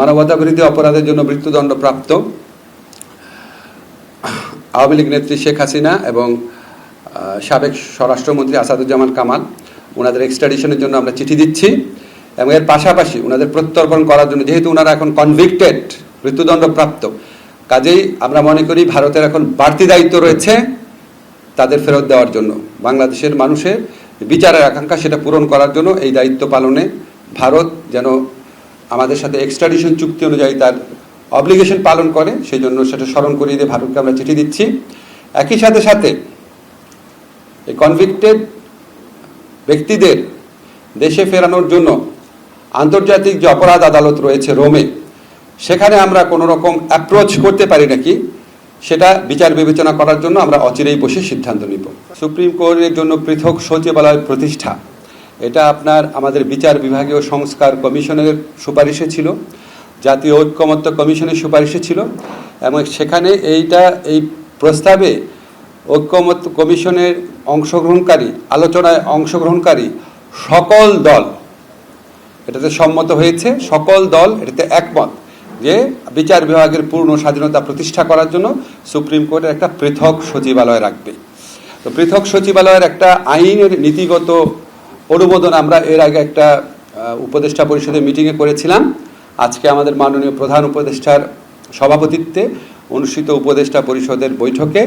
মানবতা বিরোধী অপরাধের জন্য মৃত্যুদণ্ড প্রাপ্ত আওয়ামী লীগ নেত্রী শেখ হাসিনা এবং সাবেক স্বরাষ্ট্রমন্ত্রী আসাদুজ্জামান কামাল ওনাদের এক্সট্রাডিশনের জন্য আমরা চিঠি দিচ্ছি এবং এর পাশাপাশি ওনাদের প্রত্যর্পণ করার জন্য, যেহেতু ওনারা এখন কনভিক্টেড মৃত্যুদণ্ড প্রাপ্ত, কাজেই আমরা মনে করি ভারতের এখন বাড়তি দায়িত্ব রয়েছে তাদের ফেরত দেওয়ার জন্য। বাংলাদেশের মানুষের বিচারের আকাঙ্ক্ষা সেটা পূরণ করার জন্য এই দায়িত্ব পালনে ভারত যেন আমাদের সাথে এক্সট্রাডিশন চুক্তি অনুযায়ী তার অব্লিগেশন পালন করে, সেই জন্য সেটা স্মরণ করিয়ে দিয়ে ভারতকে আমরা চিঠি দিচ্ছি। একই সাথে সাথে এই কনভিক্টেড ব্যক্তিদের দেশে ফেরানোর জন্য আন্তর্জাতিক যে অপরাধ আদালত রয়েছে রোমে, সেখানে আমরা কোনো রকম অ্যাপ্রোচ করতে পারি নাকি, সেটা বিচার বিবেচনা করার জন্য আমরা অচিরেই বসে সিদ্ধান্ত নিব। সুপ্রিম কোর্টের জন্য পৃথক সচিবালয় প্রতিষ্ঠা। এটা আপনার আমাদের বিচার বিভাগীয় সংস্কার কমিশনের সুপারিশে ছিল, জাতীয় ঐক্যমত্য কমিশনের সুপারিশে ছিল, এবং সেখানে এইটা, এই প্রস্তাবে ঐক্যমত্য কমিশনের অংশগ্রহণকারী, আলোচনায় অংশগ্রহণকারী সকল দল, এটাতে সম্মত হয়েছে, সকল দল এটাতে একমত যে বিচার বিভাগের পূর্ণ স্বাধীনতা প্রতিষ্ঠা করার জন্য সুপ্রিম কোর্টের একটা পৃথক সচিবালয় রাখবে। তো পৃথক সচিবালয়ের একটা আইনের নীতিগত অনুমোদন আমরা এর আগে একটা উপদেষ্টা পরিষদের মিটিংয়ে করেছিলাম। আজকে আমাদের মাননীয় প্রধান উপদেষ্টার সভাপতিত্বে অনুষ্ঠিত উপদেষ্টা পরিষদের বৈঠকে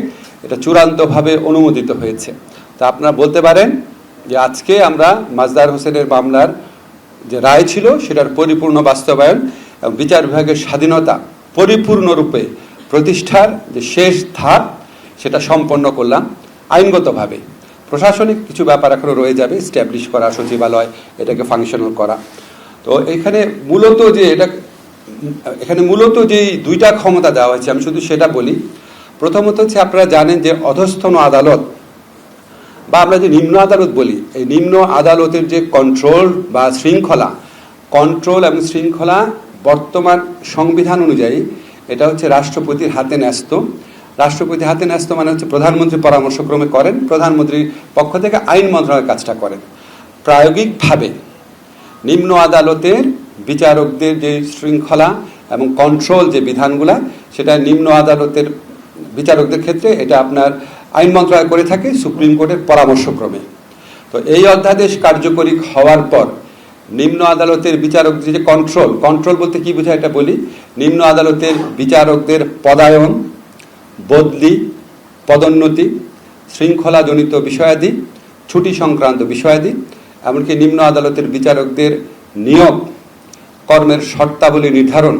এটা চূড়ান্তভাবে অনুমোদিত হয়েছে। তা আপনারা বলতে পারেন যে আজকে আমরা মাজদার হোসেনের মামলার যে রায় ছিল, সেটার পরিপূর্ণ বাস্তবায়ন এবং বিচার বিভাগের স্বাধীনতা পরিপূর্ণরূপে প্রতিষ্ঠার যে শেষ ধাপ, সেটা সম্পন্ন করলাম আইনগতভাবে। প্রশাসনিক কিছু ব্যাপার এখনও রয়ে যাবে স্ট্যাবলিশ করা, সচিবালয়, এটাকে ফাংশনাল করা। তো এখানে মূলত যে এটা, এখানে মূলত যেই দুইটা ক্ষমতা দেওয়া হয়েছে, আমি শুধু সেটা বলি। প্রথমত হচ্ছে আপনারা জানেন যে অধস্থন আদালত, বা আমরা যে নিম্ন আদালত বলি, এই নিম্ন আদালতের যে কন্ট্রোল বা শৃঙ্খলা কন্ট্রোল এবং শৃঙ্খলা বর্তমান সংবিধান অনুযায়ী, এটা হচ্ছে রাষ্ট্রপতির হাতে ন্যস্ত। রাষ্ট্রপতি হাতে ন্যস্ত মানে হচ্ছে প্রধানমন্ত্রী পরামর্শক্রমে করেন প্রধানমন্ত্রীর পক্ষ থেকে আইন মন্ত্রণালয়ের কাজটা করেন। প্রায়োগিকভাবে নিম্ন আদালতের বিচারকদের যে শৃঙ্খলা এবং কন্ট্রোল যে বিধানগুলা, সেটা নিম্ন আদালতের বিচারকদের ক্ষেত্রে এটা আপনার আইন মন্ত্রণালয় করে থাকে সুপ্রিম কোর্টের পরামর্শক্রমে। তো এই অধ্যাদেশ কার্যকরী হওয়ার পর নিম্ন আদালতের বিচারকদের যে কন্ট্রোল কন্ট্রোল বলতে কি বোঝায় এটা বলি? নিম্ন আদালতের বিচারকদের পদায়ন বদলি, পদোন্নতি, শৃঙ্খলাজনিত বিষয়াদি ছুটি সংক্রান্ত বিষয়াদি, এমনকি নিম্ন আদালতের বিচারকদের নিয়োগ, কর্মের শর্তাবলী নির্ধারণ,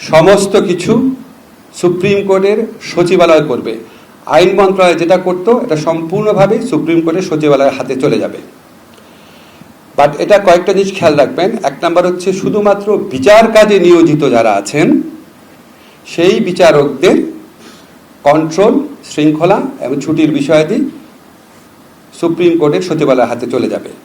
সমস্ত কিছু সুপ্রিম কোর্টের সচিবালয় করবে। আইন মন্ত্রণালয় যেটা করতো, এটা সম্পূর্ণভাবে সুপ্রিম কোর্টের সচিবালয়ের হাতে চলে যাবে। বাট এটা কয়েকটা জিনিস খেয়াল রাখবেন। এক নাম্বার হচ্ছে শুধুমাত্র বিচার কাজে নিয়োজিত যারা আছেন, সেই বিচারকদের কন্ট্রোল শৃঙ্খলা এবং ছুটির বিষয়াদি সুপ্রিম কোর্টের সচিবালয়ের হাতে চলে যাবে।